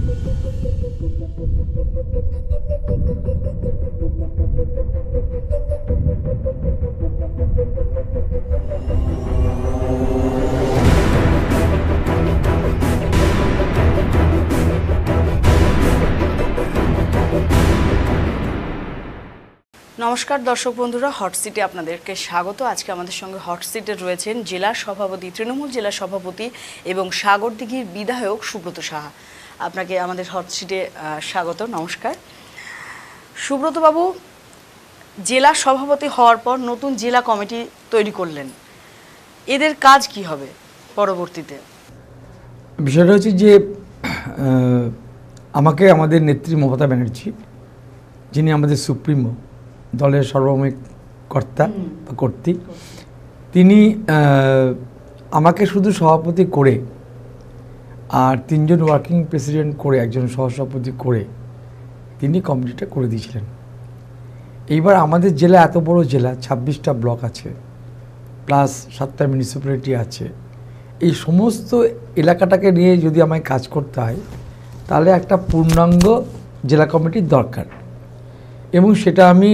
নমস্কার দর্শক বন্ধুরা হট সিটে আপনাদেরকে স্বাগত। আজকে আমাদের সঙ্গে হট সিটে রয়েছেন জেলা সভাপতি, তৃণমূল জেলা সভাপতি এবং সাগরদিঘির বিধায়ক সুব্রত সাহা। আপনাকে আমাদের হট সিটে আহ, স্বাগত নমস্কার। সুব্রতবাবু জেলা সভাপতি হওয়ার পর নতুন জেলা কমিটি তৈরি করলেন। এদের কাজ কি হবে পরবর্তীতে? বিষয়টা হচ্ছে যে আমাকে আমাদের নেত্রী মমতা ব্যানার্জি যিনি আমাদের সুপ্রিমো দলের সর্বময় কর্তা বা কর্তৃক তিনি আমাকে শুধু সভাপতি করে আর তিনজন ওয়ার্কিং প্রেসিডেন্ট করে, একজন সহসভাপতি করে, তিনি কমিটিটা করে দিয়েছিলেন। এইবার আমাদের জেলা এত বড় জেলা, ছাব্বিশটা ব্লক আছে প্লাস সাতটা মিউনিসিপ্যালিটি আছে। এই সমস্ত এলাকাটাকে নিয়ে যদি আমায় কাজ করতে হয়, তাহলে একটা পূর্ণাঙ্গ জেলা কমিটির দরকার। এবং সেটা আমি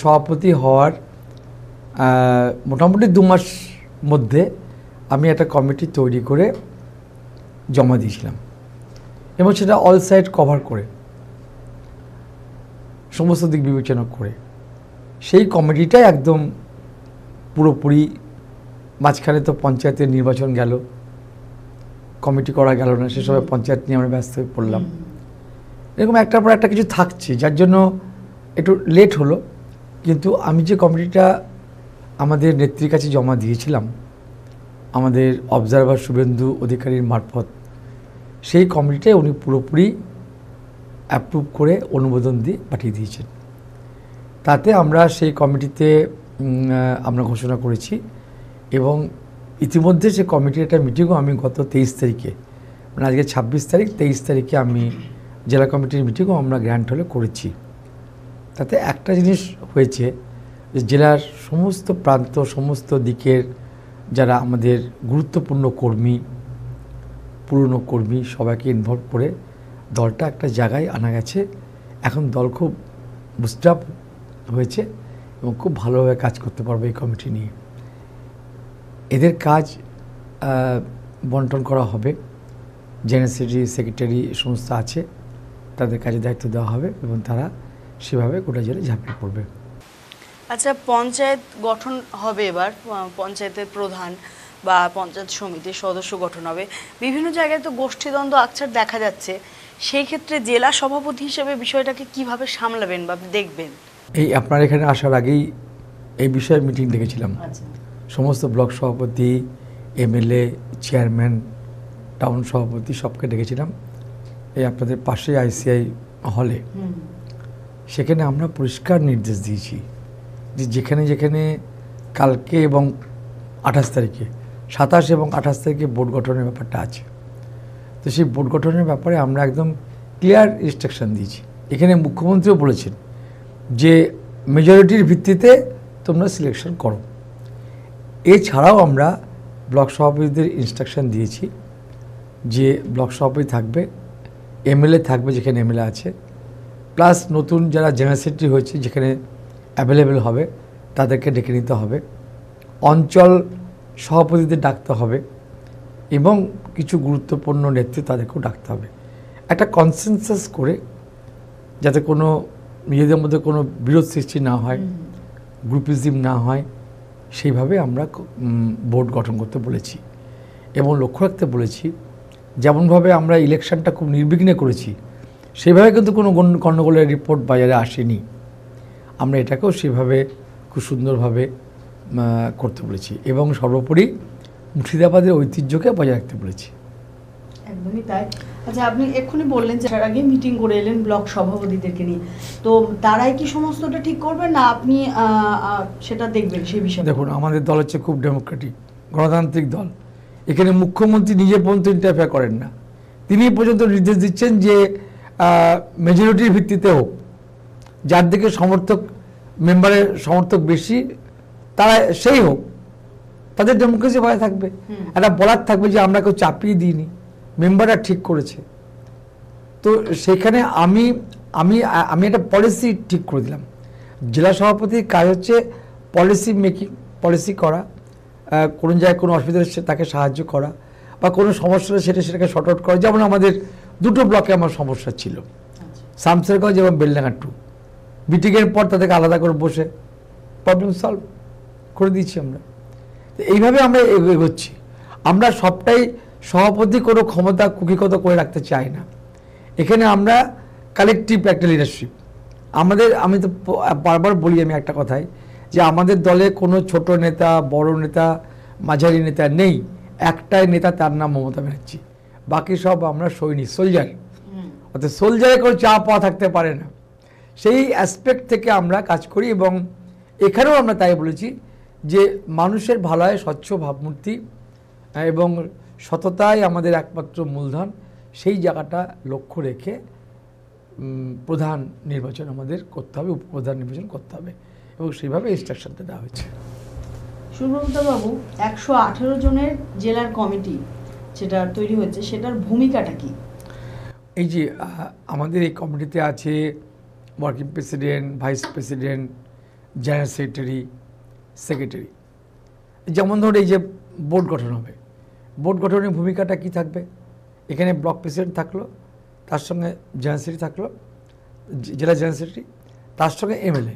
সভাপতি হওয়ার মোটামুটি দু মাস মধ্যে আমি একটা কমিটি তৈরি করে জমা দিয়েছিলাম। এবং সেটা অল সাইড কভার করে সমস্ত দিক বিবেচনা করে সেই কমিটিটাই একদম পুরোপুরি মাঝখানে তো পঞ্চায়েতের নির্বাচন গেল কমিটি করা গেল না সেসব পঞ্চায়েত নিয়ে আমরা ব্যস্ত হয়ে পড়লাম। এরকম একটার পর একটা কিছু থাকছে যার জন্য একটু লেট হলো কিন্তু আমি যে কমিটিটা আমাদের নেত্রীর কাছে জমা দিয়েছিলাম আমাদের অবজারভার শুভেন্দু অধিকারীর মারফত সেই কমিটিটাই উনি পুরোপুরি অ্যাপ্রুভ করে অনুমোদন দিয়ে পাঠিয়ে দিয়েছেন। তাতে আমরা সেই কমিটিতে আমরা ঘোষণা করেছি এবং ইতিমধ্যে সে কমিটির একটা মিটিংও আমি গত তেইশ তারিখে মানে আজকে ছাব্বিশ তারিখ, তেইশ তারিখে আমি জেলা কমিটির মিটিংও আমরা গ্র্যান্ড হলে করেছি। তাতে একটা জিনিস হয়েছে যে জেলার সমস্ত প্রান্ত, সমস্ত দিকের যারা আমাদের গুরুত্বপূর্ণ কর্মী পুরনো কর্মী সবাইকে ইনভলভ করে দলটা একটা জায়গায় আনা গেছে। এখন দল খুব বুস্ট আপ হয়েছে এবং খুব ভালোভাবে কাজ করতে পারবে এই কমিটি নিয়ে। এদের কাজ বন্টন করা হবে। জেনারেসিটি সেক্রেটারি সমস্ত আছে, তাদের কাজে দায়িত্ব দেওয়া হবে এবং তারা সেভাবে গোটা জেলায় ঝাঁপিয়ে পড়বে। আচ্ছা পঞ্চায়েত গঠন হবে এবার, পঞ্চায়েতের প্রধান। বা পঞ্চায়েত সমিতির সদস্য গঠন হবে। বিভিন্ন জায়গায় তো গোষ্ঠীদ্বন্দ্ব আকছার দেখা যাচ্ছে। সেই ক্ষেত্রে জেলা সভাপতি হিসেবে বিষয়টাকে কীভাবে সামলাবেন বা দেখবেন? এই আপনার এখানে আসার আগেই এই বিষয়ে মিটিং ডেকেছিলাম। আচ্ছা। সমস্ত ব্লক সভাপতি এমএলএ চেয়ারম্যান টাউন সভাপতি সবকে ডেকেছিলাম। এই আপনাদের পাশে আইসিআই হলে। সেখানে আমরা পরিষ্কার নির্দেশ দিয়েছি যে যেখানে যেখানে কালকে এবং আঠাশ তারিখে সাতাশ এবং আঠাশ তারিখে বোর্ড গঠনের ব্যাপারটা আছে। তো সেই বোর্ড গঠনের ব্যাপারে আমরা একদম ক্লিয়ার ইনস্ট্রাকশন দিয়েছি। এখানে মুখ্যমন্ত্রীও বলেছেন যে মেজরিটির ভিত্তিতে তোমরা সিলেকশন করো। এছাড়াও আমরা ব্লক সভাপতিদের ইনস্ট্রাকশন দিয়েছি যে ব্লক সভাপতি থাকবে, এমএলএ থাকবে যেখানে এমএলএ আছে প্লাস নতুন যারা জেনারেল সেক্রেটারি হয়েছে যেখানে অ্যাভেলেবেল হবে, তাদেরকে ডেকে নিতে হবে। অঞ্চল সভাপতিদের ডাকতে হবে এবং কিছু গুরুত্বপূর্ণ নেতৃত্ব তাদেরকেও ডাকতে হবে। একটা কনসেনসাস করে যাতে কোনো নিজেদের মধ্যে কোনো বিরোধ সৃষ্টি না হয় গ্রুপিজম না হয় সেইভাবে আমরা বোর্ড গঠন করতে বলেছি এবং লক্ষ্য রাখতে বলেছি যেমনভাবে আমরা ইলেকশনটা খুব নির্বিঘ্নে করেছি সেভাবে কিন্তু কোনো গণ- গণ্ডগোলের রিপোর্ট বাজারে আসেনি। আমরা এটাকেও সেভাবে খুব সুন্দরভাবে করতে বলেছি এবং সর্বোপরি মুর্শিদাবাদের ঐতিহ্যকে বজায় রাখতে বলেছি। একদমই তাই। আচ্ছা আপনি এক্ষুনি বললেন যে আগে মিটিং করে এলেন ব্লক সভাপতিদেরকে নিয়ে। তো তারাই কি সমস্তটা ঠিক করবেন না আপনি সেটা দেখবেন সেই বিষয়ে? দেখুন আমাদের দল হচ্ছে খুব ডেমোক্রেটিক গণতান্ত্রিক দল। এখানে মুখ্যমন্ত্রী নিজে পর্যন্ত ইন্টারফেয়ার করেন না। তিনি পর্যন্ত নির্দেশ দিচ্ছেন যে মেজরিটির ভিত্তিতে হোক যার দিকে সমর্থক মেম্বারের সমর্থক বেশি তারা সেই হোক। তাদের ডেমোক্রেসি ভয় থাকবে। একটা বলার থাকবে যে আমরা কেউ চাপিয়ে দিইনি। মেম্বাররা ঠিক করেছে। তো সেখানে আমি আমি আমি একটা পলিসি ঠিক করে দিলাম। জেলা সভাপতির কাজ হচ্ছে পলিসি মেকিং পলিসি করা। কোনো জায়গায় কোনো অসুবিধা হলে তাকে সাহায্য করা বা কোনো সমস্যা হলে সেটা সেটাকে শর্ট আউট করা। যেমন আমাদের দুটো ব্লকে আমার সমস্যা ছিল। শামসেরগঞ্জ এবং বেলডাঙ্গা টু মিটিংয়ের পর তাদেরকে আলাদা করে বসে প্রবলেম সলভ করে দিচ্ছি আমরা। এইভাবে আমরা এগো- এগোচ্ছি। আমরা সবটাই সভাপতি কোনো ক্ষমতা কুকিগত করে রাখতে চাই না। এখানে আমরা কালেকটিভ একটা লিডারশিপ আমাদের আমি তো বারবার বলি আমি একটা কথাই যে আমাদের দলে কোনো ছোট নেতা বড় নেতা মাঝারি নেতা নেই। একটাই নেতা তার নাম মমতা ব্যানার্জি। বাকি সব আমরা সৈনিক সোলজার অর্থাৎ সোলজারে কোনো চা পাওয়া থাকতে পারে না। সেই অ্যাসপেক্ট থেকে আমরা কাজ করি এবং এখানেও আমরা তাই বলেছি যে মানুষের ভালোয় স্বচ্ছ ভাবমূর্তি এবং সততাই আমাদের একমাত্র মূলধন সেই জায়গাটা লক্ষ্য রেখে প্রধান নির্বাচন আমাদের করতে হবে উপপ্রধান নির্বাচন করতে হবে এবং সেইভাবে ইনস্ট্রাকশনটা দেওয়া হয়েছে। সুব্রত বাবু একশো আঠেরো জনের জেলার কমিটি যেটা তৈরি হয়েছে সেটার ভূমিকাটা কি? এই যে আমাদের এই কমিটিতে আছে working president vice president general secretary secretary. যেমন ধরুন এই যে বোর্ড গঠন হবে। বোর্ড গঠনের ভূমিকাটা কি থাকবে? এখানে ব্লক প্রেসিডেন্ট থাকল, তার সঙ্গে জেনারেল থাকল জেলা জেনারেল তার সঙ্গে এমএলএ।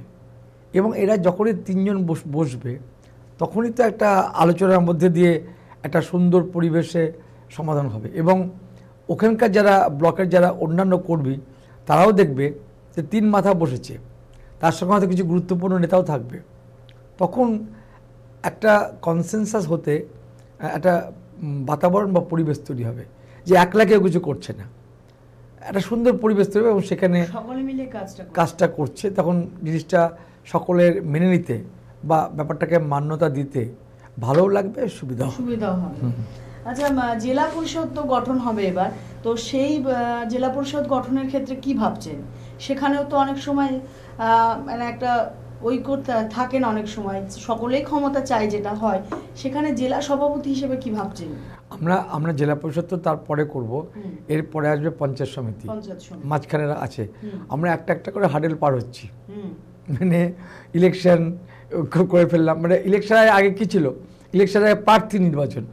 এবং এরা যখনই তিনজন বস- বসবে, তখনই তো একটা আলোচনার মধ্যে দিয়ে একটা সুন্দর পরিবেশে সমাধান হবে। এবং ওখানকার যারা ব্লকের যারা অন্যান্য কর্মী, তারাও দেখবে যে তিন মাথা বসেছে। তার সঙ্গে হয়তো কিছু গুরুত্বপূর্ণ নেতাও থাকবে। তখন একটা কনসেনসাস হতে একটা বাতাবরণ বা পরিবেশ তৈরি হবে যে একলা কেউ কিছু করছে না। একটা সুন্দর পরিবেশ তৈরি হবে এবং সেখানে সকলে মিলে কাজটা কাজটা করছে। তখন জিনিসটা সকলের মেনে নিতে বা ব্যাপারটাকে মান্যতা দিতে ভালোও লাগবে সুবিধাও হবে। সুবিধাও হবে। আচ্ছা জেলা পরিষদ তো গঠন হবে এবার। তো সেই জেলা পরিষদ গঠনের ক্ষেত্রে কি ভাবছেন? সেখানেও তো অনেক সময় মানে একটা ঐক্যতা থাকে না অনেক সময়। সকলেই ক্ষমতা চায় যেটা হয়। সেখানে জেলা সভাপতি হিসেবে কি ভাবছেন? আমরা আমরা জেলা পরিষদ তো তারপরে করব। এরপরে আসবে পঞ্চায়েত সমিতি। মাঝখানে আছে। আমরা একটা একটা করে হাডেল পার হচ্ছি। মানে ইলেকশন করে ফেললাম। মানে ইলেকশনের আগে কি ছিল? ইলেকশনের আগে প্রার্থী নির্বাচন।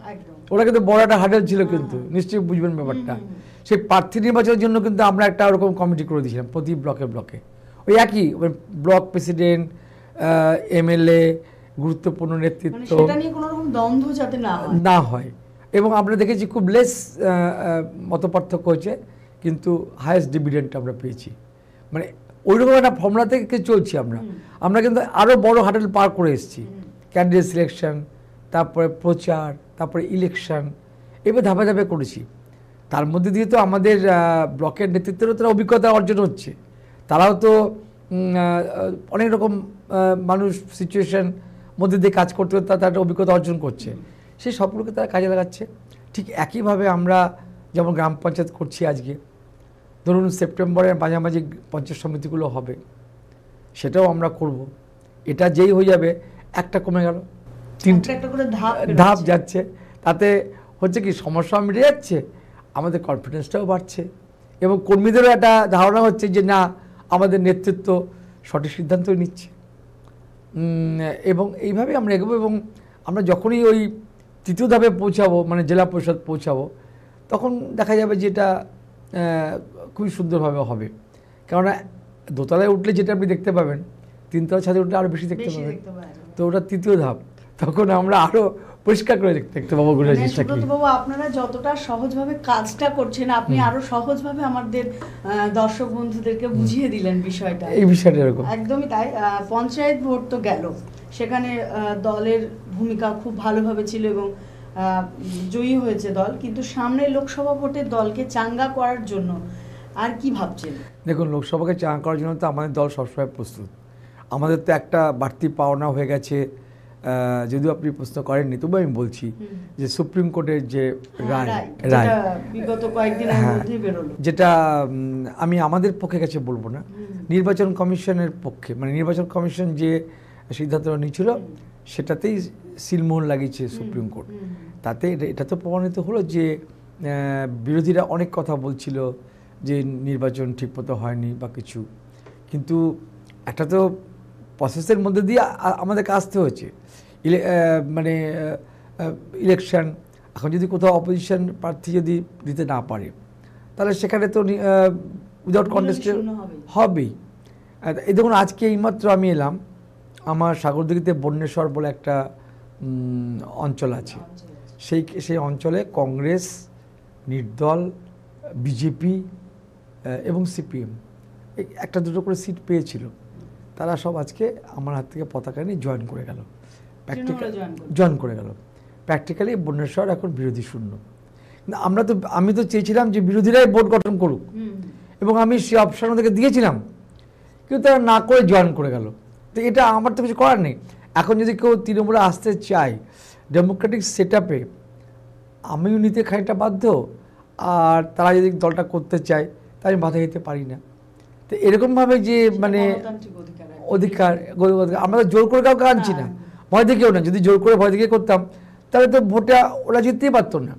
ওরা কিন্তু বড় একটা হাডেল ছিল কিন্তু। নিশ্চয়ই বুঝবেন ব্যাপারটা। সেই প্রার্থী নির্বাচনের জন্য কিন্তু আমরা একটা ওরকম কমিটি করে দিয়েছিলাম প্রতি ব্লকে ব্লকে। ওই একই ওই ব্লক প্রেসিডেন্ট এমএলএ গুরুত্বপূর্ণ মানে নেতৃত্ব রকম না হয়। এবং আমরা দেখেছি খুব লেস মত পার্থক্য হয়েছে কিন্তু হায়েস্ট ডিভিডেন্ট আমরা পেয়েছি। মানে ওইরকম একটা ফর্মুলা থেকে চলছি আমরা। আমরা কিন্তু আরও বড় হাটেল পার করে এসেছি। ক্যান্ডিডেট সিলেকশন তারপরে প্রচার তারপরে ইলেকশন এবার ধাপে ধাপে করেছি। তার মধ্যে দিয়ে তো আমাদের ব্লকের নেতৃত্বেরও তারা অভিজ্ঞতা অর্জন হচ্ছে। তারাও তো অনেক রকম মানুষ সিচুয়েশন মধ্যে দিয়ে কাজ করতে করতে তারা একটা অভিজ্ঞতা অর্জন করছে। সেই সবগুলোকে তারা কাজে লাগাচ্ছে। ঠিক একইভাবে আমরা যেমন গ্রাম পঞ্চায়েত করছি আজকে। ধরুন সেপ্টেম্বরের মাঝামাঝি পঞ্চায়েত সমিতিগুলো হবে। সেটাও আমরা করব। এটা যেই হয়ে যাবে একটা কমে গেল। তিনটে একটা একটা করে ধাপ যাচ্ছে। তাতে হচ্ছে কি সমস্যা মিটে যাচ্ছে আমাদের কনফিডেন্সটাও বাড়ছে। এবং কর্মীদেরও একটা ধারণা হচ্ছে যে না আমাদের নেতৃত্ব সঠিক সিদ্ধান্ত নিচ্ছে। এবং এইভাবে আমরা এগোবো এবং আমরা যখনই ওই তৃতীয় ধাপে পৌঁছাবো মানে জেলা পরিষদ পৌঁছাবো তখন দেখা যাবে যে এটা খুবই সুন্দরভাবে হবে। কেননা দোতলায় উঠলে যেটা আপনি দেখতে পাবেন তিনতলা ছাদে উঠলে আরও বেশি দেখতে পাবেন। তো ওটা তৃতীয় ধাপ। তখন আমরা আরও পরিষ্কার করে দেখতে পাবো গোটা মানে জিনিসটা কি? সুব্রতবাবু আপনারা যতটা সহজভাবে কাজটা করছেন আপনি আরও সহজভাবে আমাদের দর্শক বন্ধুদেরকে বুঝিয়ে দিলেন বিষয়টা। এই বিষয়টা এরকম। একদমই তাই। পঞ্চায়েত ভোট তো গেল। সেখানে দলের ভূমিকা খুব ভালোভাবে ছিল এবং জয়ী হয়েছে দল। কিন্তু সামনে লোকসভা ভোটে দলকে চাঙ্গা করার জন্য আর কি ভাবছেন? দেখুন লোকসভাকে চাঙ্গা করার জন্য তো আমাদের দল সবসময় প্রস্তুত। আমাদের তো একটা বাড়তি পাওনা হয়ে গেছে। যদিও আপনি প্রশ্ন করেননি তবু আমি বলছি যে সুপ্রিম কোর্টের যে হ্যাঁ, রায় রায়, বিগত কয়েকদিনের হ্যাঁ, যেটা আমি আমাদের পক্ষে কাছে বলব না। নির্বাচন কমিশনের পক্ষে মানে নির্বাচন কমিশন যে সিদ্ধান্ত নিয়েছিল সেটাতেই সিলমোহর লাগিয়েছে সুপ্রিম কোর্ট। তাতে এটা- তো প্রমাণিত হলো যে বিরোধীরা অনেক কথা বলছিল যে নির্বাচন ঠিকমতো হয়নি বা কিছু। কিন্তু একটা তো প্রসেসের মধ্যে দিয়ে আমাদেরকে আসতে হয়েছে। মানে ইলেকশন এখন যদি কোথাও অপোজিশন প্রার্থী যদি দিতে না পারে তাহলে সেখানে তো উইদাউট কন্টেস্টে হবেই। এই দেখুন আজকে এইমাত্র আমি এলাম আমার সাগরদিঘিতে বন্যেশ্বর বলে একটা অঞ্চল আছে। সেই সেই অঞ্চলে কংগ্রেস নির্দল বিজেপি এবং সিপিএম একটা দুটো করে সিট পেয়েছিল। তারা সব আজকে আমার হাত থেকে পতাকা নিয়ে জয়েন করে গেল। প্র্যাকটিক্যাল জয়েন করে গেল। প্র্যাকটিক্যালি বন্যেশ্বর এখন বিরোধী শূন্য। কিন্তু আমরা তো আমি তো চেয়েছিলাম যে বিরোধীরাই বোর্ড গঠন করুক। এবং আমি সে অপশন ওদেরকে দিয়েছিলাম। কিন্তু তারা না করে জয়েন করে গেল। তো এটা আমার তো কিছু করার নেই। এখন যদি কেউ তৃণমূলে আসতে চায় ডেমোক্রেটিক সেট আপে আমিও নিতে খানিকটা বাধ্য। আর তারা যদি দলটা করতে চায় তাই আমি বাধা দিতে পারি না। তো এরকমভাবে যে মানে অধিকার গরিব অধিকার আমরা জোর করে কাউকে আনছি না। ভয় দেখেও না যদি জোর করে ভয় দেখে করতাম তাহলে তো ভোটটা ওরা জিততেই পারতো না।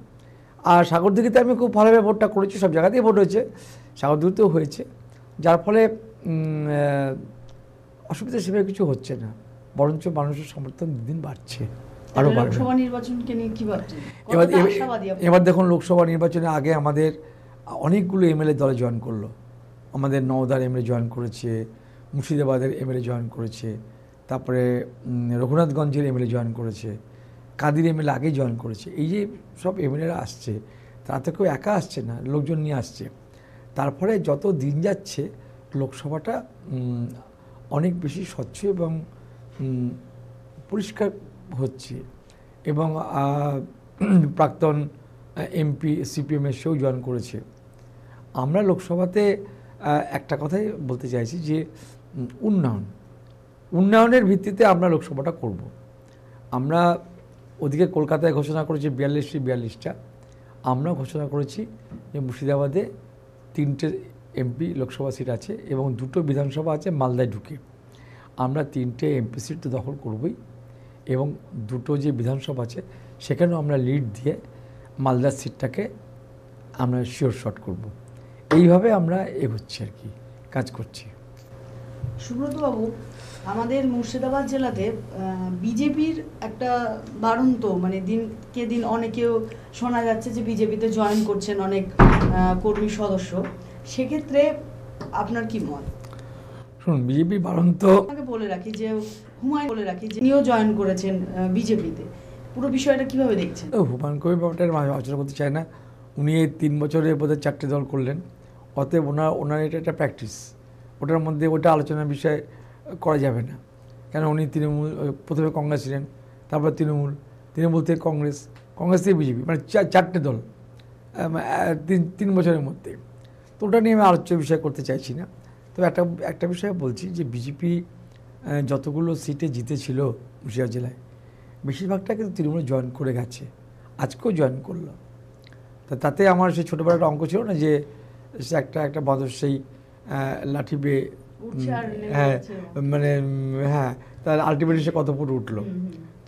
আর সাগরদিঘিতে আমি খুব ভালোভাবে ভোটটা করেছি সব জায়গাতেই ভোট হয়েছে সাগরদিঘিতেও হয়েছে। যার ফলে অসুবিধা সেভাবে কিছু হচ্ছে না বরঞ্চ মানুষের সমর্থন দিন দিন বাড়ছে আরও বাড়বে। লোকসভা নির্বাচনকে নিয়ে কি এবার এবার- এবার দেখুন লোকসভা নির্বাচনে আগে আমাদের অনেকগুলো এমএলএ দলে জয়েন করল। আমাদের নওদার এমএলএ জয়েন করেছে মুর্শিদাবাদের এমএলএ জয়েন করেছে তারপরে রঘুনাথগঞ্জের এমএলএ জয়েন করেছে, কাদির এমএলএ আগেই জয়েন করেছে, এই যে সব এমএলএরা আসছে তারা তো কেউ একা আসছে না, লোকজন নিয়ে আসছে। তারপরে যত দিন যাচ্ছে, লোকসভাটা অনেক বেশি স্বচ্ছ এবং পরিষ্কার হচ্ছে এবং প্রাক্তন এমপি সিপিএম এর সেও জয়েন করেছে। আমরা লোকসভাতে একটা কথাই বলতে চাইছি যে উন্নয়ন। উন্নয়নের ভিত্তিতে আমরা লোকসভাটা করব। আমরা ওদিকে কলকাতায় ঘোষণা করেছি বিয়াল্লিশটি বিয়াল্লিশটা। আমরা ঘোষণা করেছি যে মুর্শিদাবাদে তিনটে এমপি লোকসভা সিট আছে এবং দুটো বিধানসভা আছে মালদায় ঢুকে। আমরা তিনটে এমপি সিট তো দখল করবই এবং দুটো যে বিধানসভা আছে সেখানেও আমরা লিড দিয়ে মালদার সিটটাকে আমরা শিওর শট করব। এইভাবে আমরা এগোচ্ছি আর কি, কাজ করছি। সুব্রত বাবু আমাদের মুর্শিদাবাদ জেলাতে বিজেপির একটা বাড়ন্ত মানে দিনকে দিন অনেকেও শোনা যাচ্ছে যে বিজেপিতে জয়েন করছেন অনেক কর্মী সদস্য। সেক্ষেত্রে আপনার কি মত? শুনুন বিজেপি বাড়ন্ত বলে রাখি যে হুমায়ুন বলে রাখি যে উনিও জয়েন করেছেন বিজেপিতে। পুরো বিষয়টা কীভাবে দেখছেন? হুমায়ুন কবির ব্যাপারটা আমি আলোচনা করতে চাই না। উনি এই তিন বছরে বোধহয় চারটে দল করলেন। অতএব ওনার ওনার এটা একটা প্র্যাকটিস ওটার মধ্যে ওটা আলোচনার বিষয় করা যাবে না। কেন উনি তৃণমূল প্রথমে কংগ্রেস ছিলেন, তারপর তৃণমূল তৃণমূল থেকে কংগ্রেস কংগ্রেস থেকে বিজেপি মানে চারটে দল তিন তিন বছরের মধ্যে। তো ওটা নিয়ে আমি আলোচ্য বিষয় করতে চাইছি না। তবে একটা একটা বিষয় বলছি যে বিজেপি যতগুলো সিটে জিতেছিল মুর্শিদাবাদ জেলায়, বেশিরভাগটা কিন্তু তৃণমূলে জয়েন করে গেছে। আজকেও জয়েন করল। তা তাতে আমার সেই ছোটোবেলা একটা অঙ্ক ছিল না যে একটা একটা বাঁদর সেই লাঠি বেয়ে হ্যাঁ মানে হ্যাঁ তার আলটিমেটলি সে কত ফুট উঠল।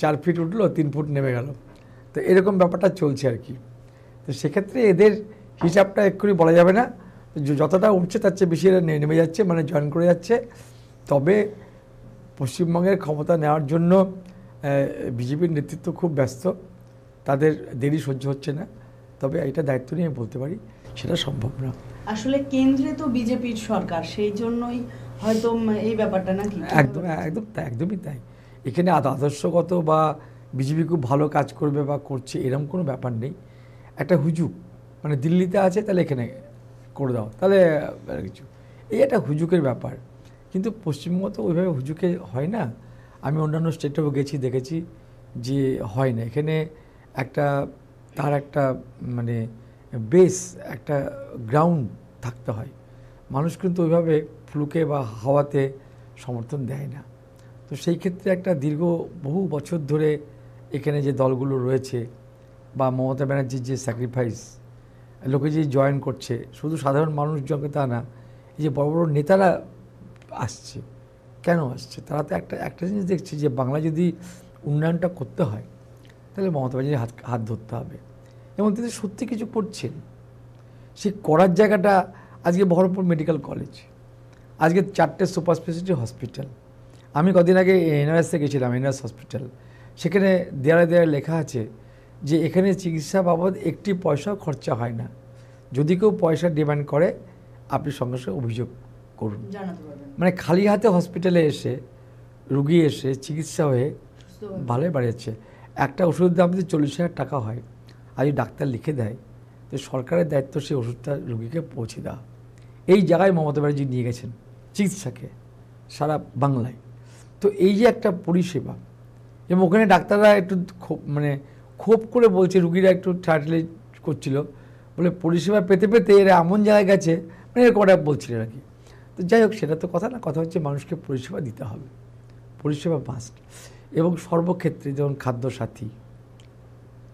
চার ফিট উঠল তিন ফুট নেমে গেল। তো এরকম ব্যাপারটা চলছে আর কি। তো সেক্ষেত্রে এদের হিসাবটা এক্ষুনি বলা যাবে না। যতটা উঠছে তার চেয়ে বেশি এরা নেমে যাচ্ছে মানে জয়েন করে যাচ্ছে। তবে পশ্চিমবঙ্গের ক্ষমতা নেওয়ার জন্য বিজেপির নেতৃত্ব খুব ব্যস্ত। তাদের দেরি সহ্য হচ্ছে না। তবে এটা দায়িত্ব নিয়ে আমি বলতে পারি সেটা সম্ভব না। আসলে কেন্দ্রে তো বিজেপির সরকার, সেই জন্যই হয়তো এই ব্যাপারটা নাকি একদম একদম তাই, একদমই তাই। এখানে আদর্শগত বা বিজেপি খুব ভালো কাজ করবে বা করছে এরকম কোনো ব্যাপার নেই। একটা হুজুক মানে দিল্লিতে আছে, তাহলে এখানে করে দাও, তাহলে কিছু। এই একটা হুজুকের ব্যাপার। কিন্তু পশ্চিমবঙ্গ তো ওইভাবে হুজুকে হয় না। আমি অন্যান্য স্টেটেও গেছি, দেখেছি যে হয় না। এখানে একটা, তার একটা মানে বেস, একটা গ্রাউন্ড থাকতে হয়। মানুষ কিন্তু ওইভাবে ফ্লুকে বা হাওয়াতে সমর্থন দেয় না। তো সেই ক্ষেত্রে একটা দীর্ঘ বহু বছর ধরে এখানে যে দলগুলো রয়েছে বা মমতা ব্যানার্জির যে স্যাক্রিফাইস লোকে যে জয়েন করছে, শুধু সাধারণ মানুষজনকে তা না, এই যে বড় বড় নেতারা আসছে, কেন আসছে? তারা তো একটা একটা জিনিস দেখছে যে বাংলা যদি উন্নয়নটা করতে হয়, তাহলে মমতা ব্যানার্জির হাত হাত ধরতে হবে। এবং তিনি সত্যি কিছু করছেন। সে করার জায়গাটা আজকে বহরমপুর মেডিকেল কলেজ। আজকে চারটে সুপার স্পেশালিটি হসপিটাল। আমি কদিন আগে এনআরএসে গেছিলাম এনআরএস হসপিটাল। সেখানে দেয়ালে দেয়ালে লেখা আছে যে এখানে চিকিৎসা বাবদ একটি পয়সাও খরচা হয় না। যদি কেউ পয়সা ডিমান্ড করে আপনি সঙ্গে সঙ্গে অভিযোগ করুন। মানে খালি হাতে হসপিটালে এসে রুগী এসে চিকিৎসা হয়ে ভালোই বাড়িয়েছে। একটা ওষুধের দাম যদি চল্লিশ হাজার টাকা হয় যদি ডাক্তার লিখে দেয়, তো সরকারের দায়িত্ব সেই ওষুধটা রুগীকে পৌঁছে দেওয়া। এই জায়গায় মমতা ব্যানার্জি নিয়ে গেছেন চিকিৎসাকে সারা বাংলায়। তো এই যে একটা পরিষেবা, এবং ওখানে ডাক্তাররা একটু মানে ক্ষোভ করে বলছে, রুগীরা একটু ঠাটলে করছিল, বলে পরিষেবা পেতে পেতে এরা এমন জায়গায় গেছে মানে এরকম একটা বলছিল আর কি। তো যাই হোক, সেটা তো কথা না, কথা হচ্ছে মানুষকে পরিষেবা দিতে হবে। পরিষেবা মাস্ট এবং সর্বক্ষেত্রে যেমন খাদ্য সাথী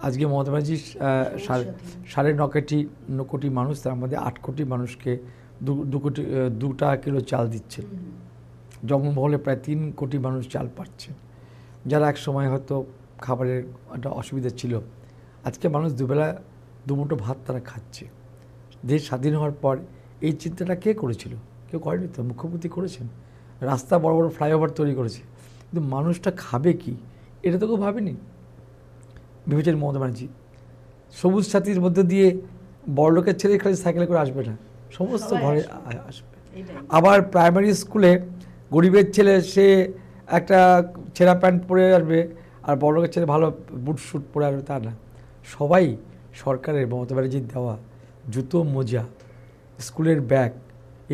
আজকে মমতা ব্যানার্জি আহ, সাড়ে ন কোটি ন কোটি মানুষ তার মধ্যে আট কোটি মানুষকে দু দু কোটি দু টাকা কিলো চাল দিচ্ছেন। জন্মমহলে প্রায় তিন কোটি মানুষ চাল পাচ্ছেন। যারা এক সময় হয়তো খাবারের একটা অসুবিধা ছিল আজকে মানুষ দুবেলা দুমুঠো ভাত তারা খাচ্ছে। দেশ স্বাধীন হওয়ার পর এই চিন্তাটা কে করেছিল? কেউ করেনি তো? মুখ্যমন্ত্রী করেছেন। রাস্তা বড় বড় ফ্লাইওভার তৈরি করেছে। কিন্তু মানুষটা খাবে কি? এটা তো কেউ ভাবেনি। ভেবেছেন মমতা ব্যানার্জি। সবুজ সাথীর মধ্যে দিয়ে বড়লোকের ছেলে খালি সাইকেলে করে আসবে না। সমস্ত ঘরে আসবে। আবার প্রাইমারি স্কুলে গরিবের ছেলে সে একটা ছেঁড়া প্যান্ট পরে আসবে আর বড়লোকের ছেলে ভালো বুট স্যুট পরে আসবে তা না। সবাই সরকারের মমতা ব্যানার্জির দেওয়া জুতো মোজা স্কুলের ব্যাগ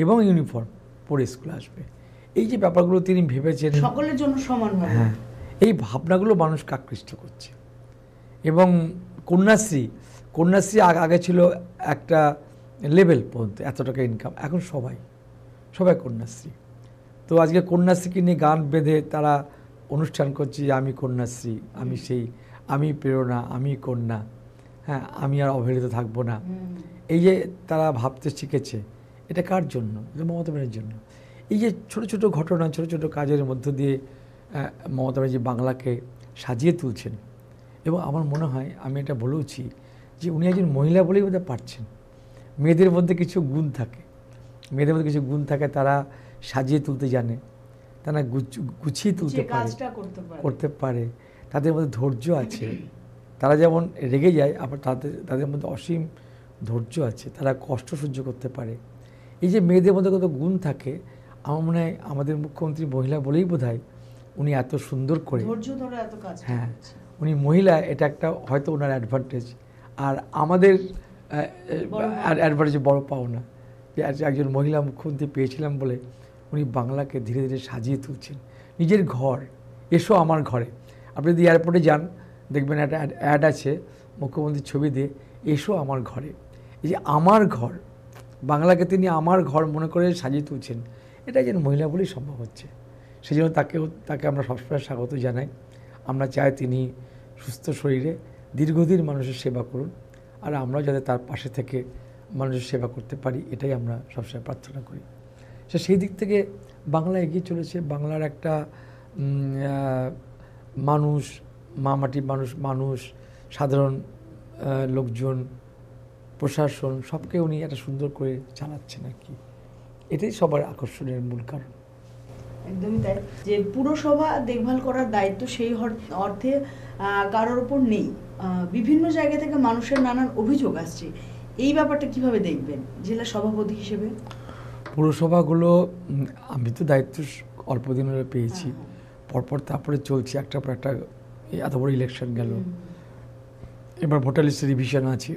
এবং ইউনিফর্ম পরে স্কুলে আসবে। এই যে ব্যাপারগুলো তিনি ভেবেছেন সকলের জন্য সমানভাবে হ্যাঁ এই ভাবনাগুলো মানুষকে আকৃষ্ট করছে। এবং কন্যাশ্রী কন্যাশ্রী আগে ছিল একটা লেভেল পর্যন্ত এত টাকা ইনকাম এখন সবাই সবাই কন্যাশ্রী। তো আজকে কন্যাশ্রীকে নিয়ে গান বেঁধে তারা অনুষ্ঠান করছে যে আমি কন্যাশ্রী আমি সেই আমি প্রেরণা আমি কন্যা হ্যাঁ আমি আর অবহেলিত থাকব না। এই যে তারা ভাবতে শিখেছে এটা কার জন্য? এটা মমতা ব্যানার্জির জন্য। এই যে ছোট ছোট ঘটনা ছোট ছোট কাজের মধ্য দিয়ে মমতা ব্যানার্জি বাংলাকে সাজিয়ে তুলছেন। এবং আমার মনে হয় আমি এটা বলেওছি যে উনি একজন মহিলা বলেই বোধহয় পারছেন। মেয়েদের মধ্যে কিছু গুণ থাকে। মেয়েদের মধ্যে কিছু গুণ থাকে তারা সাজিয়ে তুলতে জানে। তারা গুছিয়ে তুলতে পারে। করতে পারে। তাদের মধ্যে ধৈর্য আছে। তারা যেমন রেগে যায় আবার তাদের তাদের মধ্যে অসীম ধৈর্য আছে। তারা কষ্ট সহ্য করতে পারে। এই যে মেয়েদের মধ্যে কত গুণ থাকে আমার মনে হয় আমাদের মুখ্যমন্ত্রী মহিলা বলেই বোধ উনি এত সুন্দর করে ধৈর্য ধরে এত কাজ হ্যাঁ। উনি মহিলা এটা একটা হয়তো ওনার অ্যাডভান্টেজ আর আমাদের অ্যাডভান্টেজ বড় পাওনা। যে একজন মহিলা মুখ্যমন্ত্রী পেয়েছিলাম বলে উনি বাংলাকে ধীরে ধীরে সাজিয়ে তুলছেন। নিজের ঘর এসো আমার ঘরে। আপনি যদি এয়ারপোর্টে যান দেখবেন একটা অ্যাড আছে মুখ্যমন্ত্রীর ছবি দিয়ে এসো আমার ঘরে। এই যে আমার ঘর বাংলাকে তিনি আমার ঘর মনে করে সাজিয়ে তুলছেন এটা যেন মহিলা বলেই সম্ভব হচ্ছে। সেই জন্য তাকেও তাকে আমরা সবসময় স্বাগত জানাই। আমরা চাই তিনি সুস্থ শরীরে দীর্ঘদিন মানুষের সেবা করুন আর আমরা যাতে তার পাশে থেকে মানুষের সেবা করতে পারি, এটাই আমরা সবসময় প্রার্থনা করি। সে সেই দিক থেকে বাংলা এগিয়ে চলেছে। বাংলার একটা মানুষ, মা মাটির মানুষ মানুষ, সাধারণ লোকজন, প্রশাসন, সবকে উনি একটা সুন্দর করে চালাচ্ছেন আর কি। এটাই সবার আকর্ষণের মূল কারণ। একদমই তাই। যে পুরসভা দেখভাল করার দায়িত্ব সেই অর্থে কারোর ওপর নেই। বিভিন্ন জায়গা থেকে মানুষের নানান অভিযোগ আসছে। এই ব্যাপারটা কীভাবে দেখবেন জেলা সভাপতি হিসেবে? পুরসভাগুলো আমি তো দায়িত্ব অল্প দিন হলে পেয়েছি। পরপর তারপরে চলছে একটা পর একটা এত বড় ইলেকশন গেল। এবার ভোটার লিস্টে রিভিশন আছে।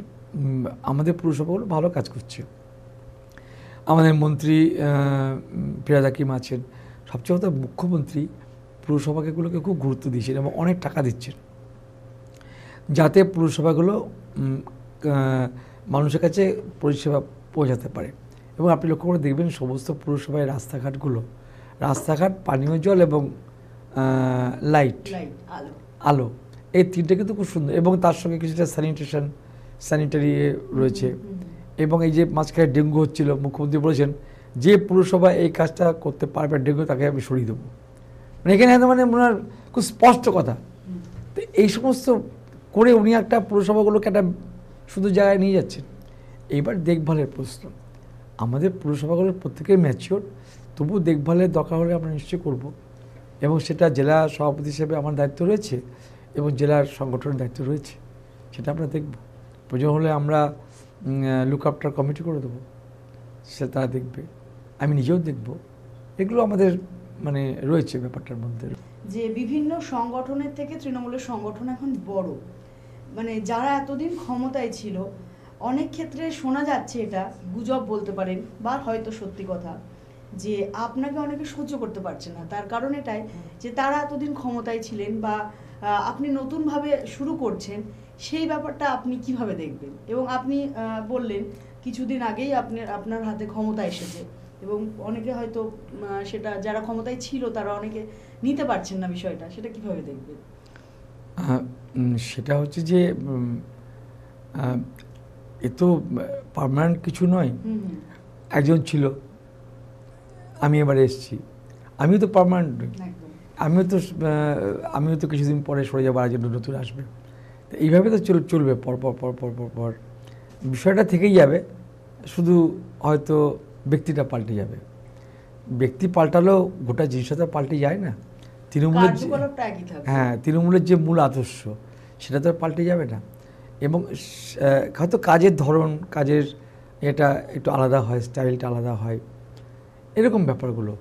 আমাদের পুরসভাগুলো ভালো কাজ করছে। আমাদের মন্ত্রী ফিরাজ হাকিম আছেন। সবচেয়ে কথা মুখ্যমন্ত্রী পুরসভাগুলোকে খুব গুরুত্ব দিয়েছেন এবং অনেক টাকা দিচ্ছেন। যাতে পুরসভাগুলো মানুষের কাছে পরিষেবা পৌঁছাতে পারে। এবং আপনি লক্ষ্য করে দেখবেন সমস্ত পুরসভায় রাস্তাঘাটগুলো রাস্তাঘাট পানীয় জল এবং লাইট আলো। এই তিনটে কিন্তু খুব সুন্দর। এবং তার সঙ্গে কিছুটা স্যানিটেশন স্যানিটারি রয়েছে। এবং এই যে মাঝখানে ডেঙ্গু হচ্ছিল মুখ্যমন্ত্রী বলেছেন যে পুরসভা এই কাজটা করতে পারবে ডেঙ্গু তাকে আমি সরিয়ে দেবো। মানে এখানে মানে ওনার খুব স্পষ্ট কথা। তো এই সমস্ত করে উনি একটা পুরসভাগুলোকে একটা শুধু জায়গায় নিয়ে যাচ্ছেন। এইবার দেখভালের প্রশ্ন। আমাদের পুরসভাগুলোর প্রত্যেকেই ম্যাচিওর তবু দেখভালের দরকার হলে আমরা নিশ্চয়ই করব। এবং সেটা জেলা সভাপতি হিসেবে আমার দায়িত্ব রয়েছে এবং জেলার সংগঠনের দায়িত্ব রয়েছে, সেটা আমরা দেখব। প্রয়োজন হলে আমরা লুক আফটার কমিটি করে দেবো। সে তারা দেখবে। আমি নিজেও দেখব। এগুলো আমাদের মানে রয়েছে ব্যাপারটার মধ্যে। যে বিভিন্ন সংগঠনের থেকে তৃণমূলের সংগঠন এখন বড়। মানে যারা এতদিন ক্ষমতায় ছিল, অনেক ক্ষেত্রে শোনা যাচ্ছে এটা, গুজব বলতে পারেন বা হয়তো সত্যি কথা, যে আপনাকে অনেকে সহ্য করতে পারছে না। তার কারণ এটাই যে তারা এতদিন ক্ষমতায় ছিলেন বা আপনি নতুনভাবে শুরু করছেন, সেই ব্যাপারটা আপনি কীভাবে দেখবেন? এবং আপনি বললেন, কিছুদিন আগেই আপনি, আপনার হাতে ক্ষমতা এসেছে। এবং অনেকে হয়তো সেটা যারা ক্ষমতায় ছিল তারা অনেকে নিতে পারছেন না বিষয়টা সেটা কীভাবে দেখবেন সেটা হচ্ছে যে এ তো পার্মানেন্ট কিছু নয়। একজন ছিল আমি এবারে এসেছি। আমিও তো পার্মানেন্ট আমিও তো আমিও তো কিছুদিন পরে সরে যাব আরেকজন নতুন আসবে। তো এইভাবে তো চল চলবে পর পর পর পর পর পর। বিষয়টা থেকেই যাবে। শুধু হয়তো ব্যক্তিটা পাল্টে যাবে। ব্যক্তি পাল্টালেও গোটা জিনিসটা তো পাল্টে যায় না। তৃণমূলের হ্যাঁ তৃণমূলের যে মূল আদর্শ সেটা তো আর পাল্টে যাবে না। এবং হয়তো কাজের ধরন কাজের এটা একটু আলাদা হয় স্টাইলটা আলাদা হয়। এরকম ব্যাপারগুলো।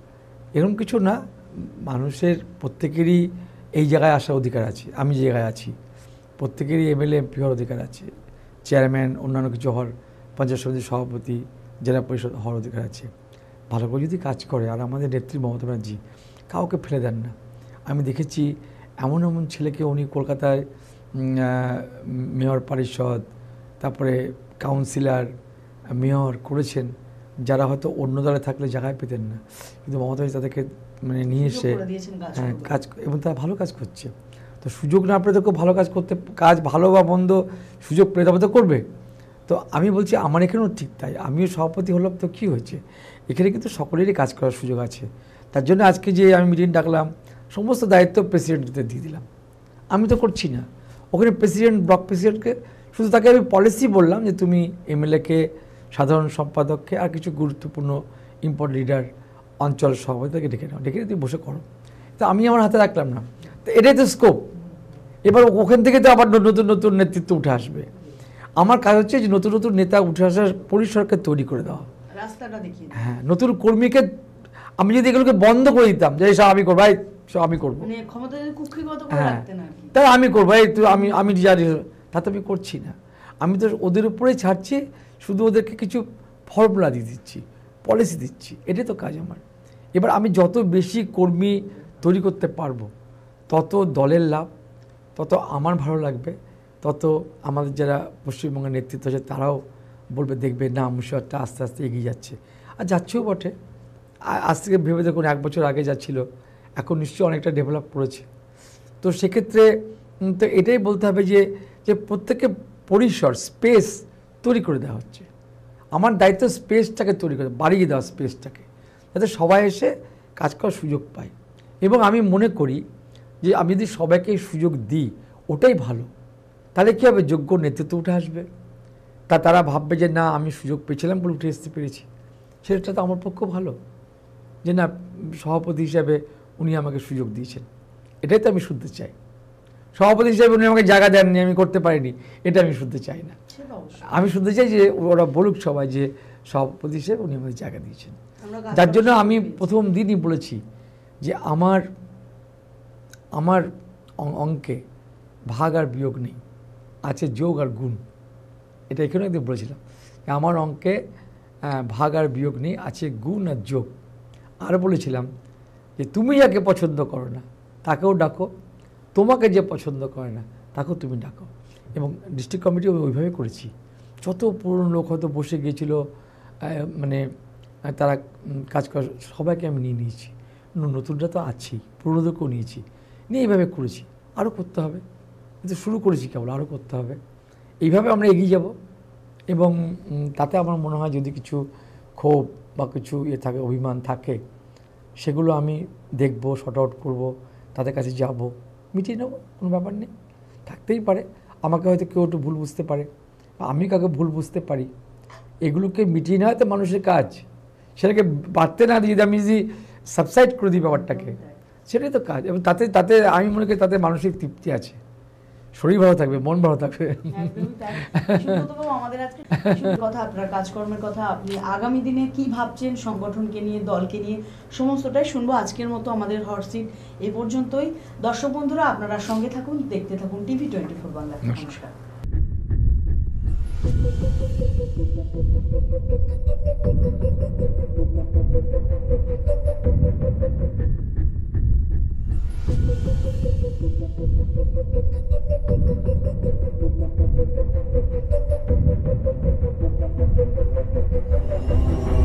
এরকম কিছু না মানুষের প্রত্যেকেরই এই জায়গায় আসার অধিকার আছে। আমি যে জায়গায় আছি প্রত্যেকেরই এমএলএ এমপি হওয়ার অধিকার আছে। চেয়ারম্যান অন্যান্য কিছু হওয়ার পঞ্চায়েত সমিতির সভাপতি জেলা পরিষদ হওয়ার অধিকার আছে। ভালো করে যদি কাজ করে আর আমাদের নেত্রী মমতা ব্যানার্জি কাউকে ফেলে দেন না। আমি দেখেছি এমন এমন ছেলেকে উনি কলকাতায় মেয়র পরিষদ তারপরে কাউন্সিলর মেয়র করেছেন যারা হয়তো অন্য দলে থাকলে জায়গায় পেতেন না। কিন্তু মমতা তাদেরকে মানে নিয়ে এসে কাজ হ্যাঁ কাজ এবং তারা ভালো কাজ করছে। তো সুযোগ না পেলে তো কেউ ভালো কাজ করতে কাজ ভালো বা মন্দ সুযোগ পেলে তবে তো করবে। তো আমি বলছি, আমার এখানেও ঠিক তাই। আমিও সভাপতি হলাম, তো কী হয়েছে? এখানে কিন্তু সকলেরই কাজ করার সুযোগ আছে। তার জন্য আজকে যে আমি মিটিং ডাকলাম, সমস্ত দায়িত্ব প্রেসিডেন্টকে দিয়ে দিলাম। আমি তো করছি না। ওখানে প্রেসিডেন্ট, ব্লক প্রেসিডেন্টকে শুধু তাকে আমি পলিসি বললাম যে, তুমি এমএলএকে, সাধারণ সম্পাদককে আর কিছু গুরুত্বপূর্ণ ইম্পর্টেন্ট লিডার অঞ্চল সভাপতি তাকে ডেকে নাও। ডেকে তুমি বসে করো। তো আমি আমার হাতে রাখলাম না। তো এটাই তো স্কোপ এবার ওখান থেকে তো আবার নতুন নতুন নেতৃত্ব উঠে আসবে। আমার কাজ হচ্ছে যে নতুন নতুন নেতা উঠে আসার পরিসরকে তৈরি করে দেওয়া। রাস্তাটা দেখিয়ে হ্যাঁ নতুন কর্মীকে আমি যদি এগুলোকে বন্ধ করে দিতাম যে সব আমি করব ভাই সব আমি করব। মানে হ্যাঁ। তাই আমি করব এই তুই আমি আমি জানি তা তো আমি করছি না। আমি তো ওদের উপরেই ছাড়ছি শুধু ওদেরকে কিছু ফর্মুলা দিয়ে দিচ্ছি পলিসি দিচ্ছি এটাই তো কাজ আমার। এবার আমি যত বেশি কর্মী তৈরি করতে পারব তত দলের লাভ তত আমার ভালো লাগবে তত আমাদের যারা পশ্চিমবঙ্গের নেতৃত্ব আছে, তারাও বলবে, দেখবে, না, মুর্শিদাবাদটা আস্তে আস্তে এগিয়ে যাচ্ছে। আর যাচ্ছেও বটে। আজ থেকে ভেবে দেখুন, এক বছর আগে যাচ্ছিল এখন নিশ্চয়ই অনেকটা ডেভেলপ করেছে। তো সেক্ষেত্রে তো এটাই বলতে হবে যে যে প্রত্যেকে পরিসর স্পেস তৈরি করে দেওয়া হচ্ছে। আমার দায়িত্ব স্পেসটাকে তৈরি করে, বাড়িয়ে দেওয়া স্পেসটাকে যাতে সবাই এসে কাজ করার সুযোগ পায়। এবং আমি মনে করি যে, আমি যদি সবাইকে সুযোগ দিই, ওটাই ভালো। তাহলে কী হবে? যোগ্য নেতৃত্ব উঠে আসবে। তা তারা ভাববে যে না আমি সুযোগ পেয়েছিলাম বলে উঠে আসতে পেরেছি। সেটা তো আমার পক্ষে ভালো। যে না সভাপতি হিসাবে উনি আমাকে সুযোগ দিয়েছেন। এটাই তো আমি শুনতে চাই। সভাপতি হিসাবে উনি আমাকে জায়গা দেননি আমি করতে পারিনি এটা আমি শুনতে চাই না। আমি শুনতে চাই যে ওরা বলুক সবাই যে সভাপতি হিসেবে উনি আমাকে জায়গা দিয়েছেন। যার জন্য আমি প্রথম দিনই বলেছি যে আমার আমার অঙ্কে ভাগ আর বিয়োগ নেই। আছে যোগ আর গুণ। এটা এখানে একদিন বলেছিলাম। আমার অঙ্কে ভাগ আর বিয়োগ নেই, আছে গুণ আর যোগ। আর বলেছিলাম যে, তুমি যাকে পছন্দ করো না, তাকেও ডাকো। তোমাকে যে পছন্দ করে না, তাকেও তুমি ডাকো। এবং ডিস্ট্রিক্ট কমিটি আমি ওইভাবে করেছি। যত পুরনো লোক হয়তো বসে গিয়েছিল মানে তারা কাজ করা সবাইকে আমি নিয়ে নিয়েছি। ন- নতুনরা তো আছেই, পুরনোদেরকেও নিয়েছি। নিয়ে এইভাবে করেছি। আরও করতে হবে। কিন্তু শুরু করেছি কেবল আরও করতে হবে। এইভাবে আমরা এগিয়ে যাব এবং তাতে আমার মনে হয় যদি কিছু ক্ষোভ বা কিছু ইয়ে থাকে, অভিমান থাকে, সেগুলো আমি দেখব শর্ট আউট করব, তাদের কাছে যাব, মিটিয়ে নেব, কোনো ব্যাপার নেই। থাকতেই পারে। আমাকে হয়তো কেউ একটু ভুল বুঝতে পারে আমি কাউকে ভুল বুঝতে পারি। এগুলোকে মিটিয়ে নেওয়া তো মানুষের কাজ। সেটাকে বাড়তে না দিয়ে আমি যদি সাবসাইড করে দিই ব্যাপারটাকে, সেটাই তো কাজ। এবং তাতে তাতে আমি মনে করি তাতে মানসিক তৃপ্তি আছে। শরীর ভালো থাকবে মন ভালো থাকবে। আমাদের আজকে কথা আপনার কাজকর্মের কথা আপনি আগামী দিনে কি ভাবছেন সংগঠনকে নিয়ে দলকে নিয়ে সমস্তটাই শুনব আজকের মতো আমাদের হটসিট এ পর্যন্তই। দর্শক বন্ধুরা আপনারা সঙ্গে থাকুন দেখতে থাকুন টিভি টোয়েন্টি ফোর বাংলা নমস্কার। Thank you.